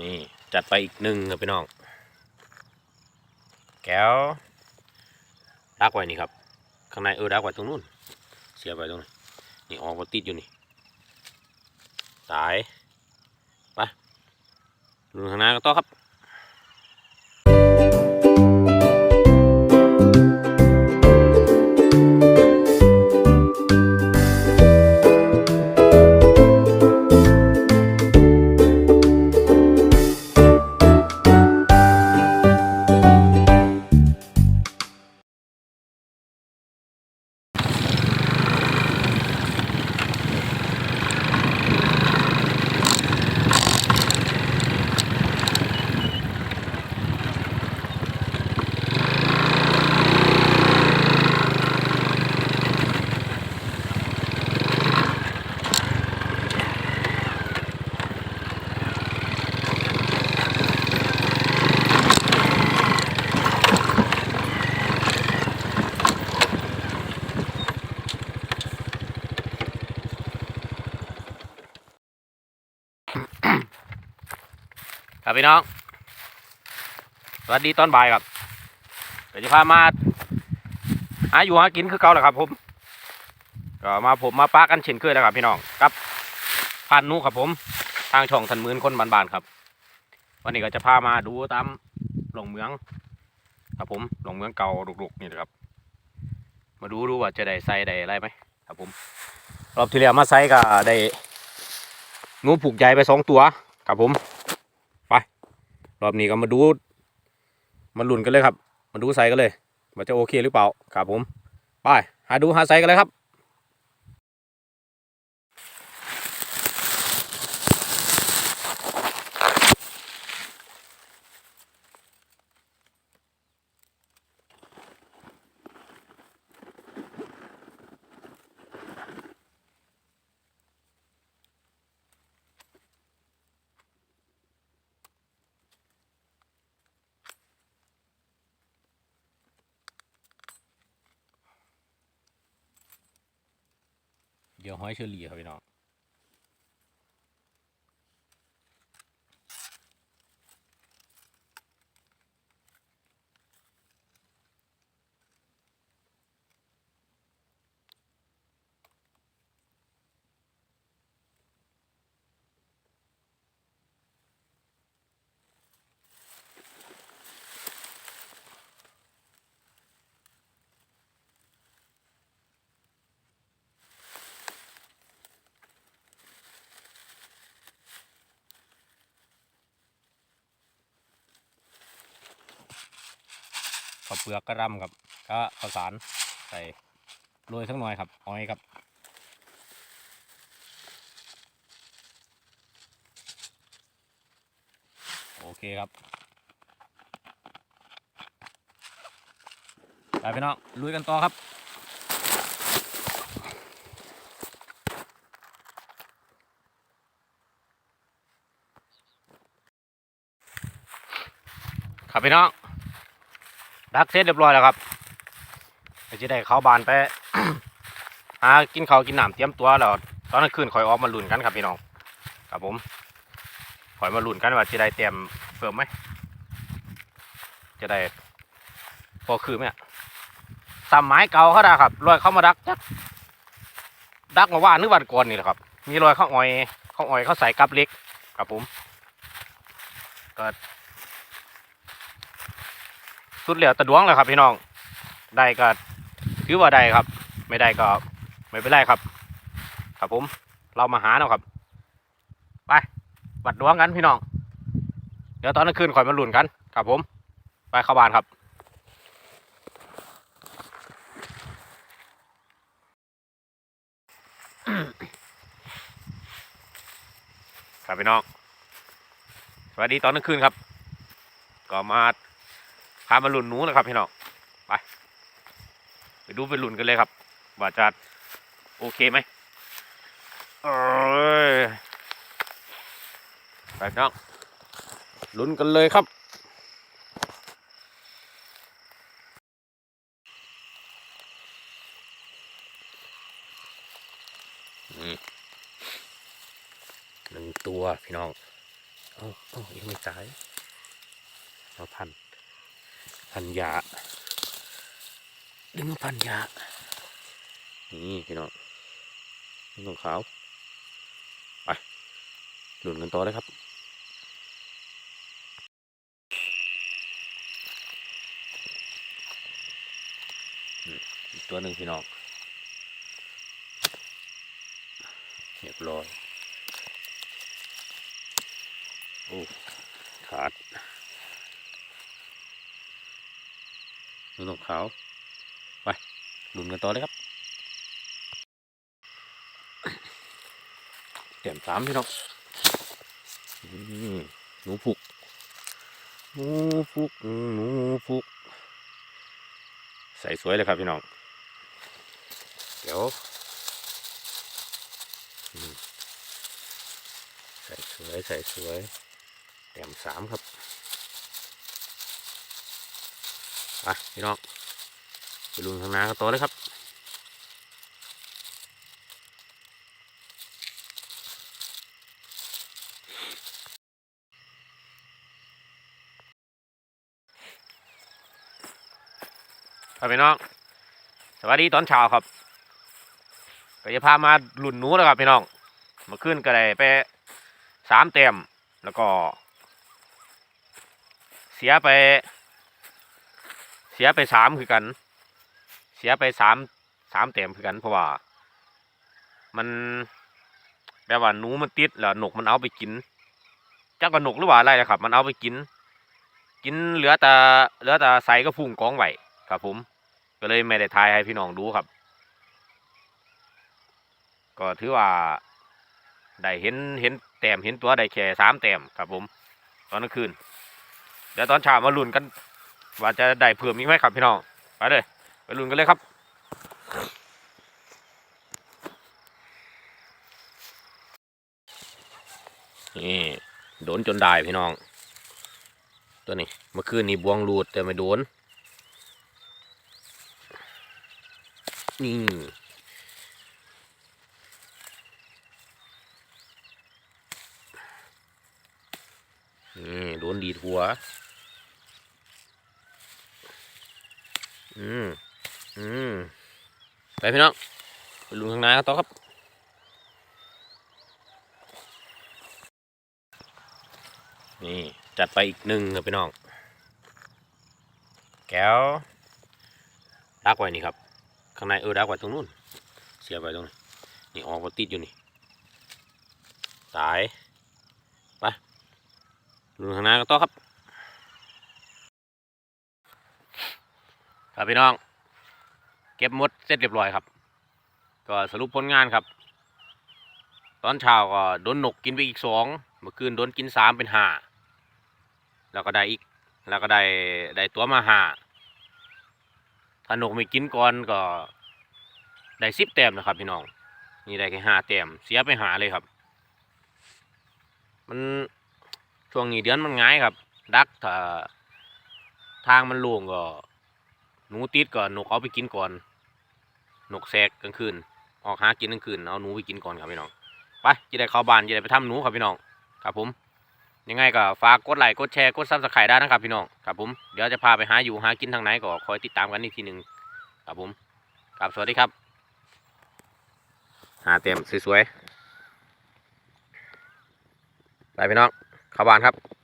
นี่จัดไปอีกหนึ่งครับพี่น้อง แก้วดักไว้นี่ครับ ข้างในเออดักไว้ตรงนู้น เสียไปตรงนี้นี่ออกมาติดอยู่นี่ ตาย ไปลุนข้างหน้าก็ต่อครับ ครับพี่น้อง สวัสดีตอนบ่ายครับเดี๋ยวจะพามาหาอยู่หากินคือเก่าแหละครับผม ก็มาผมมาปากันเช่นเคยนะครับพี่น้องกับพานนุครับผม ทางช่องทันหมืนคนบานๆครับ วันนี้ก็จะพามาดูตามหลงเมือง ครับผมหลงเมืองเก่าลุกๆนี่นะครับ มาดูดูว่าจะได้ใส่ได้อะไรไหมครับผม รอบที่แล้วมาใส่ก็ได้งูผูกใหญ่ไปสองตัวครับผม รอบนี้ก็มาดูมาลุ้นกันเลยครับ มาดูไซส์กันเลยมันจะโอเคหรือเปล่าครับผม ไป หาดูหาไซส์กันเลยครับ เดี๋ยวห้อยเชอรี่ครับพี่น้อง ข้าวเปลือกกระรำครับก็ข้าวสารใส่โรยสักหน่อยครับอ้อยครับโอเคครับไปพี่น้องลุยกันต่อครับครับพี่น้อง ดักเสร็จเรียบร้อยแล้วครับก็จะได้เข้าบานไปหากินข้าวกินน้ำเตรียมตัวแล้วตอนกลางคืนคอยออกมาลุ้นกันครับพี่น้องครับผมคอยมาลุ้นกันว่าจะได้เตรียมเพิ่มไหมจะได้พอคือไหมสามไม้เก่าเขาได้ครับรอยเข้ามาดักจักดักมาว่านึกวันก่อนนี่แหละครับ มีรอยเข้าอ้อยเข้าอ้อยเขาใส่กับเล็กครับผมก็ สุดเหลียวตะดวงเลยครับพี่น้อง ได้ก็ถือว่าได้ครับ ไม่ได้ก็ไม่เป็นไรครับ ครับผมเรามาหาเนาะครับ ไปวัดดวงกันพี่น้อง เดี๋ยวตอนกลางคืนคอยมาลุ้นกัน ครับผม ไปเข้าบ้านครับครับพี่น้อง สวัสดีตอนกลางคืนครับ ก็มา พามาหลุนหนูนะครับพี่น้องไปไปดูไปหลุนกันเลยครับ ว่าจะโอเคไหมเอ้ยไปน้องหลุนกันเลยครับ นี่หนึ่งตัวพี่น้อง เอาเอายังไม่ตายเอาพัน พันยาดึงมาพันยานี่พี่น้องนี่ของขาว ไปหลุนกันต่อเลยครับอืมอีกตัวหนึ่งพี่น้องเรียบร้อยโอ้ขาด ดูตรงขาว ไปลุนกันต่อเลยครับเต็มสามพี่น้องหนูผูกหนูผูกหนูผูกใส่สวยเลยครับพี่น้อง เดี๋ยวใส่สวยใส่สวยเต็มสามครับ ไปพี่น้องไปลุนข้างหน้ากันต่อเลยครับครับพี่น้อง สวัสดีตอนเช้าครับก็จะพามาหลุนหนูแล้วครับพี่น้อง มาขึ้นก็ได้ไปสามเต็มแล้วก็ เสียไป สียไปสามคือกัน เสียไปสามสามเต็มคือกัน เพราะว่า มันแบบว่าหนูมันติดแล้วหนกมันเอาไปกินจักว่าหนกหรือว่าอะไรนะครับ มันเอาไปกิน กินเหลือแต่เหลือแต่ใส่ก็พุ่งกองไหวครับผม ก็เลยไม่ได้ทายให้พี่น้องดูครับ ก็ถือว่าได้เห็นเห็นแต้มเห็นตัวได้แค่สามแต้มครับผม ตอนกลางคืนเดี๋ยวตอนเช้ามาลุ้นกัน ว่าจะได้เพิ่มอีกไหมครับพี่น้องไปเลยไปลุ้นกันเลยครับนี่โดนจนได้พี่น้อง ตัวนี้เมื่อคืนนี่บวงรูดแต่ไม่โดนนี่นี่โดนดีดหัว อืมอืมไปพี่น้องไปลุงข้างในกันต่อครับนี่จัดไปอีกหนึ่งครับพี่น้อง แก้วดักไว้นี่ครับ ข้างในเออดักไว้ตรงนู้น เสียบไว้ตรงนี้นี่ออกมาติดอยู่นี่ ตาย ไปลุนข้างหน้าก็ต่อครับ ครับพี่น้อง เก็บมดเสร็จเรียบร้อยครับ ก็สรุปผลงานครับ ตอนเช้าก็โดนหนกกินไปอีกสองเมื่อคืนโดนกินสามเป็นห้าแล้วก็ได้อีก แล้วก็ได้ได้ตัวมาห้าถ้าหนกไม่กินก่อนก็ได้สิบแต้มนะครับพี่น้อง นี่ได้แค่ห้าแต้มเสียไปหาเลยครับ มันช่วงนี้เดือนมันง่ายครับ ดักถ้าทางมันล่งก็ หนูติดก็นกเอาไปกินก่อน นกแซกกลางคืน ออกหากินกลางคืน เอาหนูไปกินก่อนครับพี่น้อง ไปจะได้เข้าบ้านจะได้ไปทำหนูครับพี่น้อง ครับผม ยังไงก็ฝากกดไลค์กดแชร์กดซับสไครต์ได้นะครับพี่น้อง ครับผม เดี๋ยวจะพาไปหาอยู่หากินทางไหนก็คอยติดตามกันอีกทีหนึ่งครับผมครับสวัสดีครับ หาเต็มสวยๆ ไปพี่น้อง เข้าบ้านครับ